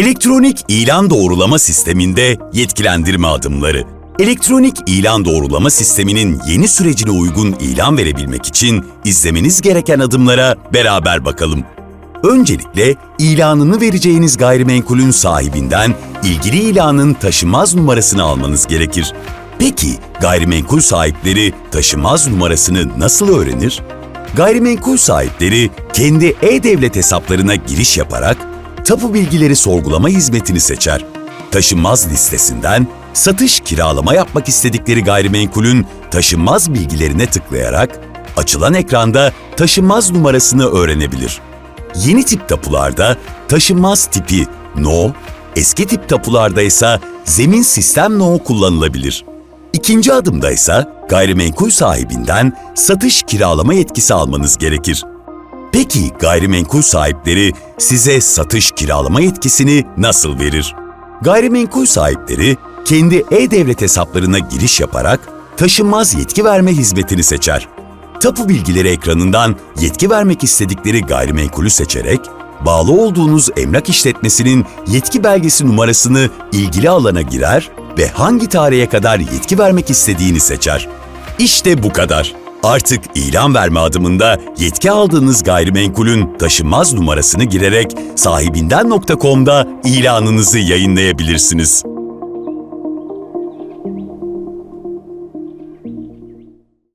Elektronik ilan doğrulama sisteminde yetkilendirme adımları. Elektronik ilan doğrulama sisteminin yeni sürecine uygun ilan verebilmek için izlemeniz gereken adımlara beraber bakalım. Öncelikle ilanını vereceğiniz gayrimenkulün sahibinden ilgili ilanın taşınmaz numarasını almanız gerekir. Peki gayrimenkul sahipleri taşınmaz numarasını nasıl öğrenir? Gayrimenkul sahipleri kendi e-devlet hesaplarına giriş yaparak tapu bilgileri sorgulama hizmetini seçer. Taşınmaz listesinden satış kiralama yapmak istedikleri gayrimenkulün taşınmaz bilgilerine tıklayarak açılan ekranda taşınmaz numarasını öğrenebilir. Yeni tip tapularda taşınmaz tipi no, eski tip tapularda ise zemin sistem no kullanılabilir. İkinci adımda ise gayrimenkul sahibinden satış kiralama yetkisi almanız gerekir. Peki gayrimenkul sahipleri size satış kiralama yetkisini nasıl verir? Gayrimenkul sahipleri kendi e-devlet hesaplarına giriş yaparak taşınmaz yetki verme hizmetini seçer. Tapu bilgileri ekranından yetki vermek istedikleri gayrimenkulü seçerek bağlı olduğunuz emlak işletmesinin yetki belgesi numarasını ilgili alana girer ve hangi tarihe kadar yetki vermek istediğini seçer. İşte bu kadar. Artık ilan verme adımında yetki aldığınız gayrimenkulün taşınmaz numarasını girerek sahibinden.com'da ilanınızı yayınlayabilirsiniz.